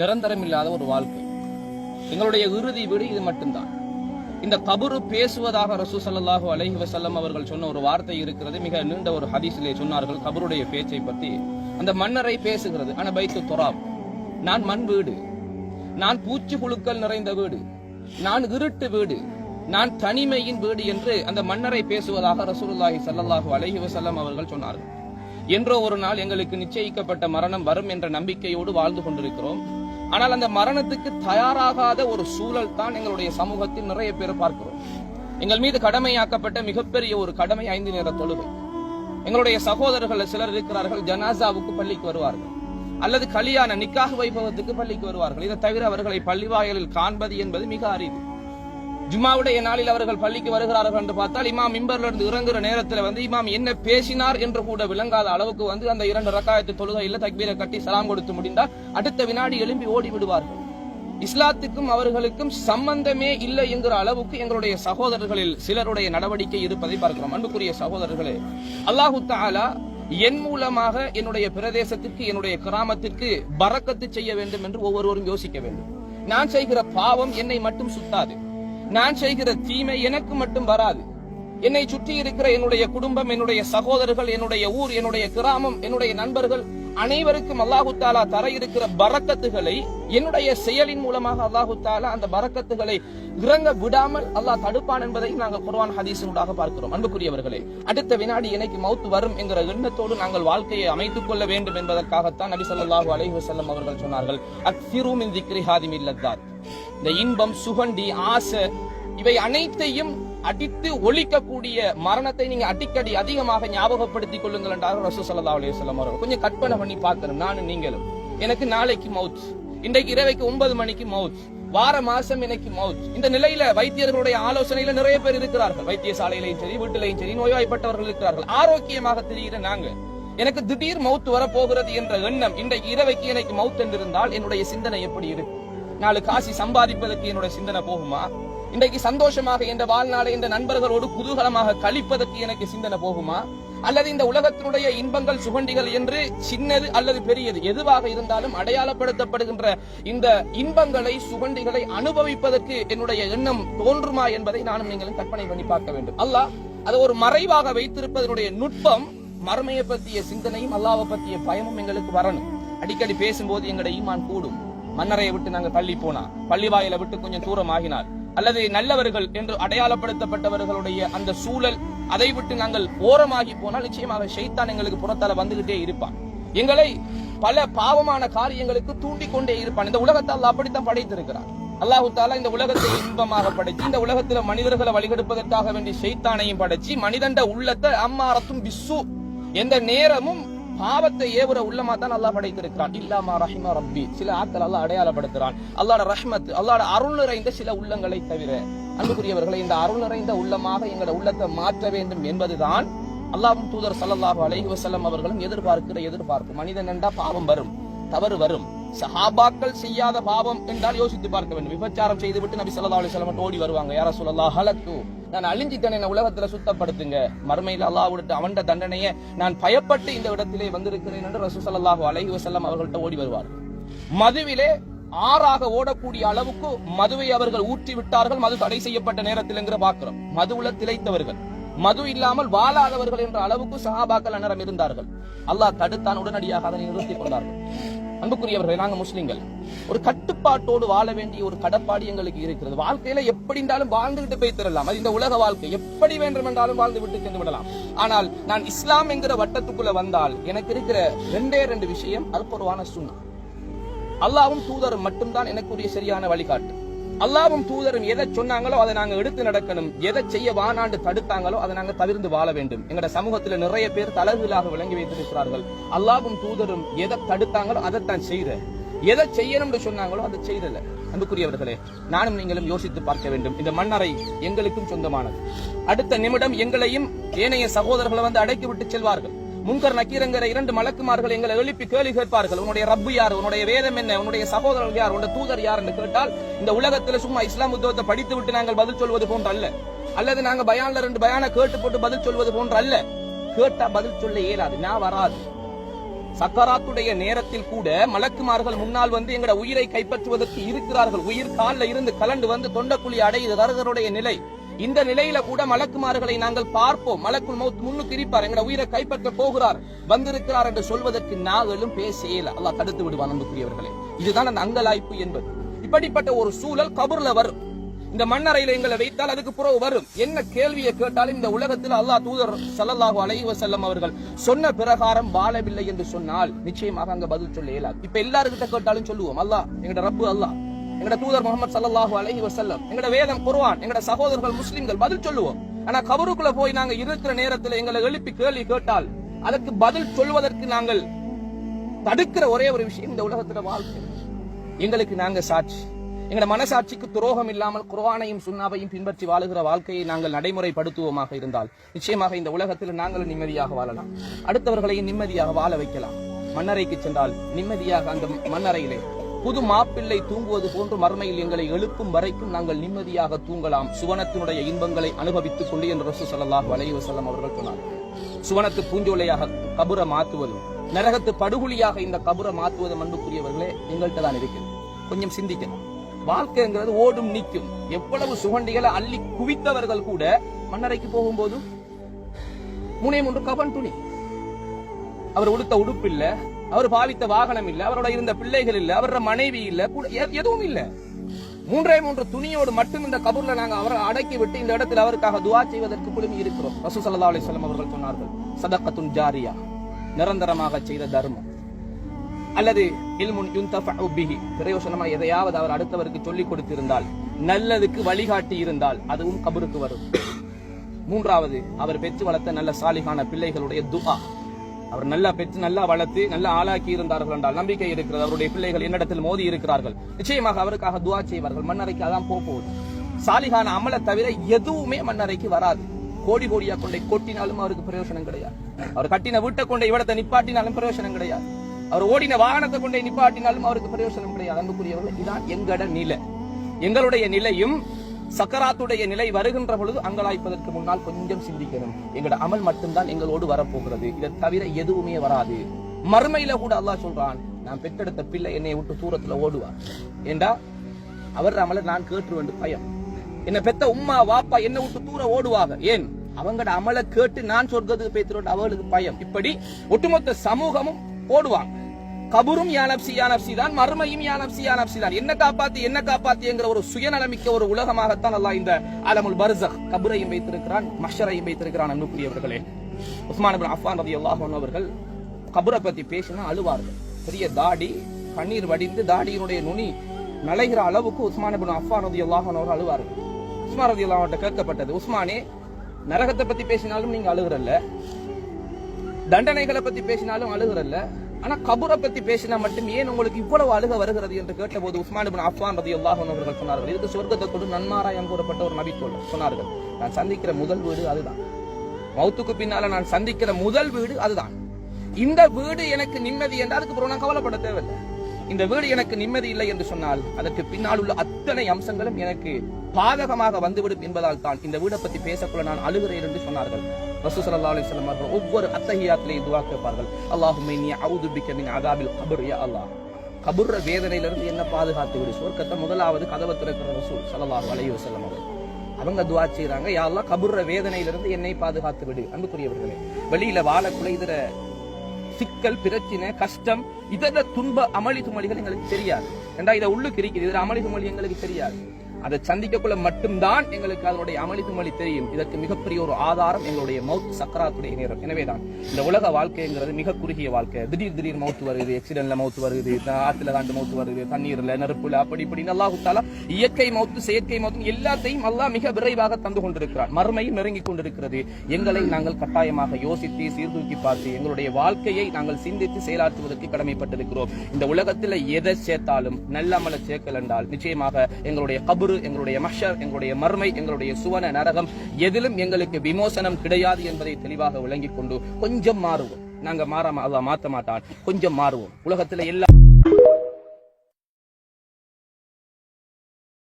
நிரந்தரம் இல்லாத ஒரு வாழ்க்கை. எங்களுடைய இறுதி வீடு இது மட்டும்தான். இந்த கபுரு பேசுவதாக ரசூ ஸல்லல்லாஹு அலஹி வசல்லம் அவர்கள் சொன்ன ஒரு வார்த்தை இருக்கிறது. மிக நீண்ட ஒரு ஹதீஸிலே சொன்னார்கள் கபருடைய பேச்சை பற்றி. அந்த மன்னரை பேசுகிறது ஆனா பைத்து துராப். நான் மண் வீடு. நான் பூச்சி புழுக்கள் நிறைந்த வீடு. நான் இருட்டு வீடு. நான் தனிமையின் வீடு என்று அந்த மன்னரை பேசுவதாக ரசூலுல்லாஹி ஸல்லல்லாஹு அலஹி வசல்லம் அவர்கள் சொன்னார்கள். என்றோ ஒரு நாள் எங்களுக்கு நிச்சயிக்கப்பட்ட மரணம் வரும் என்ற நம்பிக்கையோடு வாழ்ந்து கொண்டிருக்கிறோம். ஆனால் அந்த மரணத்துக்கு தயாராகாத ஒரு சூழல் தான் எங்களுடைய சமூகத்தில் நிறைய பேர் பார்க்கிறோம். எங்கள் மீது கடமையாக்கப்பட்ட மிகப்பெரிய ஒரு கடமை ஐந்து நேர தொழுகை. எங்களுடைய சகோதரர்கள் சிலர் இருக்கிறார்கள் ஜனாசாவுக்கு பள்ளிக்கு வருவார்கள். அல்லது கல்யாண நிக்காக வைபவத்துக்கு பள்ளிக்கு வருவார்கள். இதை தவிர அவர்களை பள்ளிவாயலில் காண்பது என்பது மிக அரிது. ஜுமாவுடைய நாளில் அவர்கள் பள்ளிக்கு வருகிறார்கள் என்று பார்த்தால் இமாம் மிம்பர்ல இருந்து இறங்குற நேரத்தில் வந்து இமாம் என்ன பேசினார் என்று கூட விளங்காத அளவுக்கு வந்து அந்த இரண்டு ரக்காயத்து தொழுகையில் தக்பீரை கட்டி சலாம் கொடுத்து முடிந்தால் அடுத்த வினாடி எழும்பி ஓடி விடுவார்கள். இஸ்லாத்துக்கும் அவர்களுக்கும் சம்பந்தமே இல்லை என்கிற அளவுக்கு எங்களுடைய சகோதரர்களில் சிலருடைய நடவடிக்கை இருப்பதை பார்க்கிறோம். அன்புக்குரிய சகோதரர்களே அல்லாஹு தாலா என் மூலமாக என்னுடைய பிரதேசத்திற்கு என்னுடைய கிராமத்திற்கு பறக்கத்து செய்ய வேண்டும் என்று ஒவ்வொருவரும் யோசிக்க வேண்டும். நான் செய்கிற பாவம் என்னை மட்டும் சுத்தாது. நான் செய்கிற தீமை எனக்கு மட்டும் வராது. என்னை சுற்றி இருக்கிற என்னுடைய குடும்பம் என்னுடைய சகோதரர்கள் என்னுடைய ஊர் என்னுடைய கிராமம் என்னுடைய நண்பர்கள் அனைவருக்கும் அல்லாஹு தாலா தர இருக்கிற பரக்கத்துகளை என்னுடைய செயலின் மூலமாக அல்லாஹு தாலா அந்த பரக்கத்துகளை இறங்க விடாமல் அல்லாஹ் தடுப்பான் என்பதை நாங்கள் குர்வான் ஹதீசனூடாக பார்க்கிறோம். அன்புக்குரியவர்களே அடுத்த வினாடி எனக்கு மவுத்து வரும் என்கிற எண்ணத்தோடு நாங்கள் வாழ்க்கையை அமைத்துக் கொள்ள வேண்டும் என்பதற்காகத்தான் நபி ஸல்லல்லாஹு அலைஹி வசல்லம் அவர்கள் சொன்னார்கள் அக்சிரூமின் திக்ரி ஹாதிமில்லத்தார் இந்த இன்பம் சுகண்டி ஆசை இவை அனைத்தையும் அடித்து ஒழிக்கக்கூடிய மரணத்தை நீங்க அடிக்கடி அதிகமாக ஞாபகப்படுத்திக் கொள்ளுங்கள் என்றார் ரசூ சல்லா அலையம் அவர்கள். கொஞ்சம் கற்பனை பண்ணி பார்க்கணும் நானும் நீங்களும். எனக்கு நாளைக்கு மவுத். இன்றைக்கு இரவைக்கு ஒன்பது மணிக்கு மவுத். வார மாசம் எனக்கு மவுத். இந்த நிலையில வைத்தியர்களுடைய ஆலோசனையில நிறைய பேர் இருக்கிறார்கள். வைத்தியசாலையிலையும் சரி வீட்டிலையும் சரி நோய்வாய்ப்பட்டவர்கள் இருக்கிறார்கள். ஆரோக்கியமாக தெரிகிற நாங்க எனக்கு திடீர் மவுத் வரப்போகிறது என்ற எண்ணம் இன்றைக்கு இரவைக்கு எனக்கு மவுத் என்றிருந்தால் என்னுடைய சிந்தனை எப்படி இருக்கும் நாலு காசி சம்பாதிப்பதற்கு என்னுடைய சிந்தனை போகுமா? இன்றைக்கு சந்தோஷமாக இந்த வாழ்நாளை இந்த நண்பர்களோடு குதூகலமாக கழிப்பதற்கு எனக்கு சிந்தனை போகுமா? அல்லது இந்த உலகத்தினுடைய இன்பங்கள் சுகண்டிகள் என்று சின்னது அல்லது பெரியது எதுவாக இருந்தாலும் அடையாளப்படுத்தப்படுகின்ற இந்த இன்பங்களை சுகண்டிகளை அனுபவிப்பதற்கு என்னுடைய எண்ணம் தோன்றுமா என்பதை நானும் நீங்களும் கற்பனை பண்ணி பார்க்க வேண்டும். அல்லாஹ் அதை ஒரு மறைவாக வைத்திருப்பதனுடைய நுட்பம் மறுமையை பற்றிய சிந்தனையும் அல்லாவை பற்றிய பயமும் எங்களுக்கு வரணும். அடிக்கடி பேசும்போது எங்களுடைய ஈமான் கூடும். மன்னரையை விட்டு நாங்க தள்ளி போனா பள்ளி வாயில விட்டு கொஞ்சம் தூரம் ஆகினார் அல்லது நல்லவர்கள் என்று அடையாளப்படுத்தப்பட்டவர்களுடைய அந்த சூழல் அதை விட்டு நாங்கள் ஓரமாகி போனால் நிச்சயமாக ஷைத்தான் எங்களுக்கு புறத்தால வந்துகிட்டே இருப்பான். எங்களை பல பாவமான காரியங்களுக்கு தூண்டிக் கொண்டே இருப்பான். இந்த உலகத்தை அப்படித்தான் படைத்திருக்கிறான் அல்லாஹு தாலா இந்த உலகத்தை இன்பமாக படைச்சு இந்த உலகத்துல மனிதர்களை வழிகெடுப்பதற்காக வேண்டிய ஷைத்தானையும் படைச்சு மனிதண்ட உள்ளத்தை அம்மாரத்தும் பிஸ்ஸு எந்த நேரமும் பாவத்தை ஏவுற உள்ளமா தான் அல்லாஹ் படைத்திருக்கிறான். இல்லாமா ரஹிமா ரப்பி. சில ஆட்கள் அல்லாஹ் அடையாளப்படுத்துறான். அல்லாட ரஹ்மத் அல்லாட அருள் நிறைந்த சில உள்ளங்களை தவிர அன்புக்குரியவர்களை இந்த அருள் நிறைந்த உள்ளமாக எங்களை உள்ளத்தை மாற்ற வேண்டும் என்பதுதான் அல்லாஹ்வும் தூதர் சல்லாஹு அலைஹி வசல்லம் அவர்களும் எதிர்பார்க்கிற எதிர்பார்ப்பு. மனிதன் என்றா பாவம் வரும் தவறு வரும். சஹாபாக்கள் செய்யாத பாவம் என்றால் யோசித்து பார்க்க வேண்டும். விபச்சாரம் செய்துவிட்டு நபி சொல்லா அலி வஸல்லம் ஓடி வருவாங்க. யார சொல்லலா ஹலக்கு நான் அழிஞ்சிட்டேன். என்ன உலகத்துல சுத்தப்படுத்துங்க. மறுமையில் அல்லாஹ் விட்டு அவண்ட தண்டனையை நான் பயப்பட்டு இந்த இடத்திலே வந்திருக்கிறேன் என்று ரசூ ஸல்லல்லாஹு அலஹி வசல்லம் அவர்கள்ட்ட ஓடி வருவார்கள். மதுவிலே ஆறாக ஓடக்கூடிய அளவுக்கு மதுவை அவர்கள் ஊற்றி விட்டார்கள். மது தடை செய்யப்பட்ட நேரத்தில் என்கிற பார்க்கிறோம் மதுவுல திளைத்தவர்கள். மது இல்லாமல் வாழாதவர்கள் என்ற அளவுக்கு சஹாபாக்கள் அன்னரம் இருந்தார்கள். அல்லாஹ் தடுத்தான் உடனடியாக அதனை நிறுத்திக் கொண்டார்கள். அன்புக்குரியவர்கள் நாங்க முஸ்லிம்கள். ஒரு கட்டுப்பாட்டோடு வாழ வேண்டிய ஒரு கடப்பாடு எங்களுக்கு இருக்கிறது. வாழ்க்கையில எப்படி இருந்தாலும் வாழ்ந்துகிட்டு போய் தரலாம் அது இந்த உலக வாழ்க்கை. எப்படி வேண்டும் என்றாலும் வாழ்ந்து விட்டு சென்று விடலாம். ஆனால் நான் இஸ்லாம் என்கிற வட்டத்துக்குள்ள வந்தால் எனக்கு இருக்கிற ரெண்டே ரெண்டு விஷயம் அற்புதமான சுண்ணா. அல்லாவும் தூதரும் மட்டும்தான் எனக்குரிய சரியான வழிகாட்டு. அல்லாவும் தூதரும் எதை சொன்னாங்களோ அதை நாங்க எடுத்து நடக்கணும். எதை செய்ய வானாண்டு தடுத்தாங்களோ அதை நாங்க தவிர்த்து வாழ வேண்டும். எங்கட சமூகத்துல நிறைய பேர் தளர்வுகளாக விளங்கி வைத்திருக்கிறார்கள். அல்லாவும் தூதரும் எதை தடுத்தாங்களோ அதைத்தான் செய்யற எதை செய்யணும்னு சொன்னாங்களோ அதை செய்தல அன்புக்குரியவர்களே நானும் நீங்களும் யோசித்து பார்க்க வேண்டும். இந்த மண்ணறை எங்களுக்கும் சொந்தமானது. அடுத்த நிமிடம் எங்களையும் ஏனைய சகோதரர்களை வந்து அடைக்கி விட்டு செல்வார்கள். முன்கர் நக்கீரங்கிற இரண்டு மலக்குமார்கள் எங்களை எழுப்பி கேள்வி கேட்பார்கள். உன்னுடைய ரப்பு யார்? உன்னுடைய வேதம் என்ன? உன்னுடைய சகோதரர்கள் யார்? உன்னுடைய தூதர் யார் என்று கேட்டால் இந்த உலகத்துல சும்மா இஸ்லாம் உத்தவத்தை படித்து விட்டு நாங்கள் பதில் சொல்வது போன்ற அல்ல அல்லது நாங்க பயான்ல ரெண்டு பயான கேட்டு போட்டு பதில் சொல்வது போன்ற அல்ல கேட்டா பதில் சொல்ல இயலாது. நான் வராது. சக்கராத்துடைய நேரத்தில் கூட மலக்குமார்கள் முன்னால் வந்து எங்களோட உயிரை கைப்பற்றுவதற்கு இருக்கிறார்கள். உயிர் காலில் இருந்து கலண்டு வந்து தொண்டக்குழி அடையுது. தரகருடைய நிலை. இந்த நிலையில கூட மலக்குமார்களை நாங்கள் பார்ப்போம். மலக்குள் மௌத் முன்னுக்கு இருப்பார் எங்கட உயிரை கைப்பற்ற போகிறார். வந்திருக்கிறார் என்று சொல்வதற்கு நாங்களும் பேசல அல்லாஹ் தடுத்து விடுவான் அன்புக்குரியவர்களே. இதுதான் அந்த அங்கலாய்ப்பு என்பது. இப்படிப்பட்ட ஒரு சூழல் கபூர்ல வரும். இந்த மண்ணறையில எங்களை வைத்தால் அதுக்கு புறவு வரும். என்ன கேள்வியை கேட்டாலும் இந்த உலகத்தில் அல்லாஹ் தூதர் சல்லாஹூ அலைவ செல்லம் அவர்கள் சொன்ன பிரகாரம் வாழவில்லை என்று சொன்னால் நிச்சயமாக அங்க பதில் சொல்ல இயலாது. இப்ப எல்லாருக்கிட்ட கேட்டாலும் சொல்லுவோம் அல்லாஹ் எங்கட ரப்பு அல்லாஹ். எங்கட தூதர் முகமது சல்லாஹு அலஹி வசல்லம் எங்கட வேதம் குர்ஆன் எங்கட சகோதரர்கள் முஸ்லிம்கள் பதில் சொல்லுவோம். ஆனா கபருக்குள்ள போய் நாங்க இருக்கிற நேரத்துல எங்களை எழுப்பி கேள்வி கேட்டால் அதற்கு பதில் சொல்வதற்கு நாங்கள் தடுக்கிற ஒரே ஒரு விஷயம் இந்த உலகத்துல வாழ்க்கை. எங்களுக்கு நாங்க சாட்சி. எங்களோட மனசாட்சிக்கு துரோகம் இல்லாமல் குர்வானையும் சுண்ணாவையும் பின்பற்றி வாழுகிற வாழ்க்கையை நாங்கள் நடைமுறைப்படுத்துவோமாக இருந்தால் நிச்சயமாக இந்த உலகத்தில் நாங்கள் நிம்மதியாக வாழலாம். அடுத்தவர்களையும் நிம்மதியாக வாழ வைக்கலாம். மன்னரைக்கு சென்றால் நிம்மதியாக அந்த மன்னரையிலே புது மாப்பிள்ளை தூங்குவது போன்று மறுமையில் எங்களை எழுப்பும் வரைக்கும் நாங்கள் நிம்மதியாக தூங்கலாம். சுவனத்தினுடைய இன்பங்களை அனுபவித்துக் கொண்டு என்று ரசூ சல்லாஹ் அலைஹி அவர்கள் சொன்னார். சுவனத்து பூஞ்சோலையாக கபுர மாற்றுவதும் நரகத்து படுகொலியாக இந்த கபுர மாற்றுவதும் அன்புக்குரியவர்களே எங்கள்கிட்ட தான் இருக்கிறது கொஞ்சம் சிந்திக்கணும். வாழ்க்கைங்கிறது ஓடும் நிற்கும் எவ்வளவு சுகண்டிகளை அள்ளி குவித்தவர்கள் கூட மன்னரைக்கு போகும்போது முனையம் ஒன்று கபன் துணி. அவர் உடுத்த உடுப்பு இல்லை அவர் பாவித்த வாகனம் இல்ல அவரோட இருந்த பிள்ளைகள் இல்ல அவரோட மனைவி இல்ல கூட எதுவும் இல்ல. மூன்றே மூன்று துணியோடு மட்டும் இந்த கபூர்ல நாங்க அவரை அடக்கி விட்டு இந்த இடத்தில் அவருக்காக துவா செய்வதற்கு குழுமி இருக்கிறோம். ரசூ சல்லா அலைஹி அவர்கள் சொன்னார்கள் சதக்கத்துன் ஜாரியா நிரந்தரமாக செய்த தர்மம். அல்லது இல்முன் யுந்தஃபஉ பிஹி. பிரயோசனமா எதையாவது அவர் அடுத்தவருக்கு சொல்லிக் கொடுத்திருந்தால் நல்லதுக்கு வழிகாட்டி இருந்தால் அதுவும் கபருக்கு வரும். மூன்றாவது அவர் பெற்று வளர்த்த நல்ல சாலிகான பிள்ளைகளுடைய துஆ. அவர் நல்லா பெற்று நல்லா வளர்த்து நல்லா ஆளாக்கி இருந்தார்கள் என்றால் நம்பிக்கை இருக்கிறது. அவருடைய பிள்ளைகள் என்னிடத்தில் மோதி இருக்கிறார்கள். நிச்சயமாக அவருக்காக துவா செய்வார்கள். மண்ணறைக்கு அதான் போக போகுது சாலிகான அமலை தவிர எதுவுமே மண்ணறைக்கு வராது. கோடி கோடியா கொண்டை கொட்டினாலும் அவருக்கு பிரயோசனம் கிடையாது. அவர் கட்டின வீட்டை கொண்டை இவடத்தை நிப்பாட்டினாலும் பிரயோசனம் கிடையாது. அவர் ஓடின வாகனத்தை கொண்டே நிப்பாட்டினாலும் அவருக்கு பிரயோசனம் கிடையாது. அன்புக்குரியவர்கள் இதான் எங்கட நிலை. எங்களுடைய நிலையும் சக்கராத்துடைய நிலை வருகின்ற பொழுது அங்கலாய்ப்பதற்கு முன்னால் கொஞ்சம் சிந்திக்கணும். எங்களோட அமல் மட்டும்தான் எங்களோடு வரப்போகிறது. இதை தவிர எதுவுமே வராது. மறுமையில கூட அல்லாஹ் சொல்றான் நான் பெற்றெடுத்த பிள்ளை என்னை விட்டு தூரத்துல ஓடுவார். ஏண்டா? அவர் அமல நான் கேட்டு வேண்டும் பயம். என்ன பெத்த உம்மா வாப்பா என்ன விட்டு தூர ஓடுவாங்க. ஏன்? அவங்கட அமல கேட்டு நான் சொர்க்கத்துக்கு பேத்துறோம் அவளுக்கு பயம். இப்படி ஒட்டுமொத்த சமூகமும் ஓடுவாங்க. கபரும் யானப்சி யானப்சி தான் மறுமையும் யானப்சி யானப்சி தான். என்ன காப்பாத்தி என்ன காப்பாத்திங்கிற ஒரு சுயநலமிக்க ஒரு உலகமாகத்தான் அல்லா இந்த அலமுல் பர்சக் கபரையும் வைத்திருக்கிறான் மஷரையும் வைத்திருக்கிறான் அன்புக்குரியவர்களே. உஸ்மான் இப்னு அஃபான் ரலியல்லாஹு அன்ஹு அவர்கள் கபரை பத்தி பேசினா அழுவார்கள். பெரிய தாடி கண்ணீர் வடிந்து தாடியினுடைய நுனி நலைகிற அளவுக்கு உஸ்மான் பின் அஃபான் ரலியல்லாஹு அன்ஹு அவர்கள் அழுவார்கள். உஸ்மான் ரலியல்லாஹு அன்ஹு கேட்கப்பட்டது உஸ்மானே நரகத்தை பத்தி பேசினாலும் நீங்க அழுகிறல்ல. தண்டனைகளை பத்தி பேசினாலும் அழுகிறல்ல. ஆனா கபூரை பத்தி பேசினா மட்டும் ஏன் உங்களுக்கு இவ்வளவு அழுக வருகிறது என்று கேட்டபோது உஸ்மான் இப்னு அஃபான் ரலியல்லாஹு அன்ஹு அவர்கள் சொன்னார்கள். இதுக்கு சொர்க்கத்தை கொண்டு நன்மாராயம் கூறப்பட்ட ஒரு நபி சொன்னார்கள். நான் சந்திக்கிற முதல் வீடு அதுதான். மௌத்துக்கு பின்னால நான் சந்திக்கிற முதல் வீடு அதுதான். இந்த வீடு எனக்கு நிம்மதி என்றால் அதுக்கு நான் கவலைப்பட தேவையில்லை. இந்த வீடு எனக்கு நிம்மதி இல்லை என்று சொன்னால் அதற்கு பின்னால் உள்ள அத்தனை அம்சங்களும் எனக்கு பாதகமாக வந்துவிடும் என்பதால் தான் இந்த வீடை பத்தி பேசக்குள்ள நான் அழுகிறேன் என்று சொன்னார்கள். ரசூ ஸல்லல்லாஹு அலைஹி வஸல்லம் அவர்கள் ஒவ்வொரு அத்தகையாத்திலையும் துவா கேட்பார்கள். அல்லாஹுமே நீ அஊது பிக்க மின் அதாபில் கபர் யா அல்லாஹ். கபுர்ற வேதனையிலிருந்து என்ன பாதுகாத்து விடு? சொர்க்கத்தை முதலாவது கதவை திறக்கிற ரசூல் ஸல்லல்லாஹு அலைஹி செல்லம் அவர்கள். அவங்க துவா செய்யறாங்க யாரெல்லாம் கபுர்ற வேதனையிலிருந்து என்னை பாதுகாத்து விடு. அன்புக்குரியவர்களே வெளியில வாழ குலைதுற சிக்கல் பிரச்சனை கஷ்டம் இதர துன்ப அமளி துமளிகள் எங்களுக்கு தெரியாது. ஏண்டா இதை உள்ளுக்கு இருக்குது இதில் அமளி துமளி எங்களுக்கு தெரியாது. அதை சந்திக்கக்குள்ள மட்டும்தான் எங்களுக்கு அதனுடைய அமளி மொழி தெரியும். இதற்கு மிகப்பெரிய ஒரு ஆதாரம் எங்களுடைய மவுத் சக்கராத்துடைய நேரம். எனவேதான் இந்த உலக வாழ்க்கைங்கிறது மிக குறுகிய வாழ்க்கை. திடீர் திடீர் மவுத்து வருது ஆக்சிடென்ட்ல மவுத்து வருது ஆத்துல தாண்டு மவுத்து வருது தண்ணீர்ல நெருப்புல அப்படி இப்படின்னு அல்லாஹு தாலா இயற்கை மவுத்து செயற்கை மவுத்து எல்லாத்தையும் அல்லாஹ் மிக விரைவாக தந்து கொண்டிருக்கிறார் மறுமையும் நெருங்கிக் கொண்டிருக்கிறது. எங்களை நாங்கள் கட்டாயமாக யோசித்து சீர்தூக்கி பார்த்து எங்களுடைய வாழ்க்கையை நாங்கள் சிந்தித்து செயலாற்றுவதற்கு கடமைப்பட்டிருக்கிறோம். இந்த உலகத்தில் எதை சேர்த்தாலும் நல்ல நல்லமல சேர்க்கல் என்றால் நிச்சயமாக எங்களுடைய கபு கபுரு எங்களுடைய மஷர் எங்களுடைய மர்மை எங்களுடைய சுவன நரகம் எதிலும் எங்களுக்கு விமோசனம் கிடையாது என்பதை தெளிவாக விளங்கிக் கொண்டு கொஞ்சம் மாறுவோம். நாங்க மாறாம அல்லாஹ் மாத்த மாட்டான். கொஞ்சம் மாறுவோம். உலகத்துல எல்லா